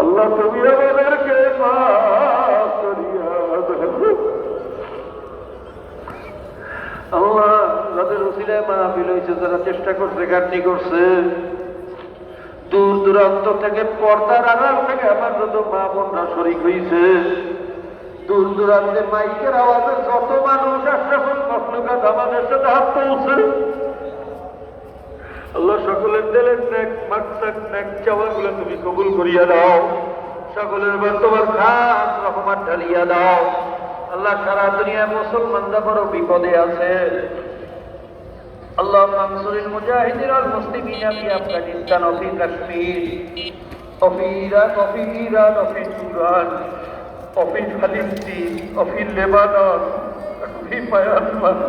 আল্লাহ, তুমি আমাদেরকে। আল্লাহ, যাদের উসিলায় মাহফিল হয়েছে, যারা চেষ্টা করছে গাড়ি করছে, দূর দূরান্ত থেকে পর্দার আড়াল থেকে আমার যত মা বোনরা শরিক হয়েছে দূর দূরান্তে মাইকের আওয়াজে যত মানুষ সকলের দিলের ন্যাক মাকসাদ ন্যাক চাওয়াগুলো তুমি কবুল করিয়া দাও সকলের বার তোমার খাস রহমান ঢালিয়া দাও আল্লাহ সারা দুনিয়া মুসলমানরা বড় বিপদে আছে اللهم انصر المجاهدين والمسلمين في افغانستان وفي كشمير وفي عراق وفي ايران وفي سوران وفي فلسطين وفي لبنان وفي ميانمار